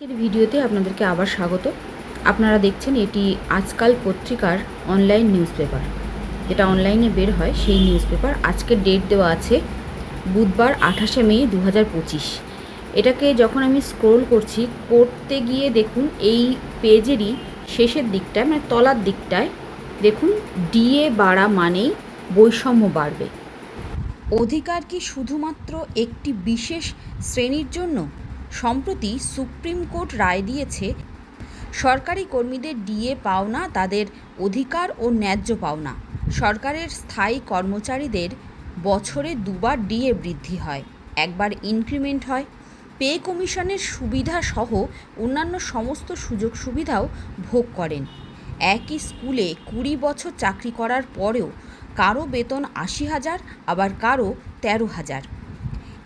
আজকের ভিডিওতে আপনাদেরকে আবার স্বাগত। আপনারা দেখছেন এটি আজকাল পত্রিকার অনলাইন নিউজ পেপার যেটা অনলাইনে বের হয়, সেই নিউজ পেপার আজকের ডেট দেওয়া আছে বুধবার আঠাশে মে দু হাজার পঁচিশ। এটাকে যখন আমি স্ক্রোল করছি, করতে গিয়ে দেখুন এই পেজেরই শেষের দিকটায় মানে তলার দিকটায়, দেখুন ডিএ বাড়া মানেই বৈষম্য বাড়বে। অধিকার কি শুধুমাত্র একটি বিশেষ শ্রেণির জন্য? সম্প্রতি সুপ্রিম কোর্ট রায় দিয়েছে, সরকারি কর্মীদের ডিএ পাওনা তাদের অধিকার ও ন্যায্য পাওনা। সরকারের স্থায়ী কর্মচারীদের বছরে দুবার ডিএ বৃদ্ধি হয়, একবার ইনক্রিমেন্ট হয়। পে কমিশনের সুবিধা সহ অন্যান্য সমস্ত সুযোগ সুবিধাও ভোগ করেন। একই স্কুলে কুড়ি বছর চাকরি করার পরেও কারও বেতন আশি হাজার, আবার কারও তেরো হাজার।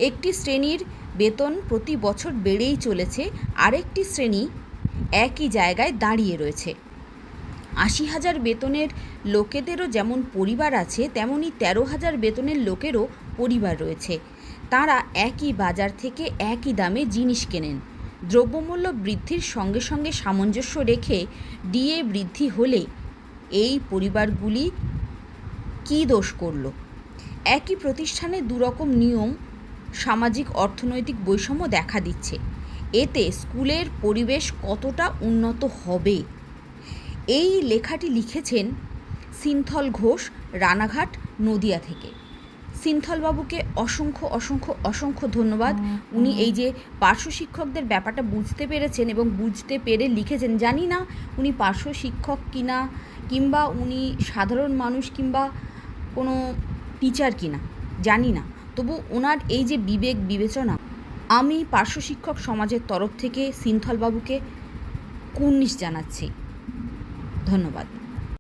একটি শ্রেণির বেতন প্রতি বছর বেড়েই চলেছে, আরেকটি শ্রেণি একই জায়গায় দাঁড়িয়ে রয়েছে। আশি হাজার বেতনের লোকেদেরও যেমন পরিবার আছে, তেমনি তেরো হাজার বেতনের লোকেরও পরিবার রয়েছে। তারা একই বাজার থেকে একই দামে জিনিস কেনেন। দ্রব্যমূল্য বৃদ্ধির সঙ্গে সঙ্গে সামঞ্জস্য রেখে ডিএ বৃদ্ধি হলে এই পরিবারগুলি কী দোষ করল? একই প্রতিষ্ঠানে দুরকম নিয়ম সামাজিক অর্থনৈতিক বৈষম্য দেখা দিচ্ছে। এতে স্কুলের পরিবেশ কতটা উন্নত হবে? এই লেখাটি লিখেছেন সিনথল ঘোষ রানাঘাট নদিয়া থেকে। সিনথলবাবুকে অসংখ্য অসংখ্য অসংখ্য ধন্যবাদ। উনি এই যে পার্শ্ব শিক্ষকদের ব্যাপারটা বুঝতে পেরেছেন এবং বুঝতে পেরে লিখেছেন জানি না উনি পার্শ্ব শিক্ষক কিনা কিংবা উনি সাধারণ মানুষ কিংবা কোনো টিচার কিনা জানি না। তবু ওনার এই যে বিবেক বিবেচনা, আমি পার্শ্ব শিক্ষক সমাজের তরফ থেকে সিনথলবাবুকে কুর্নিশ জানাচ্ছি। ধন্যবাদ।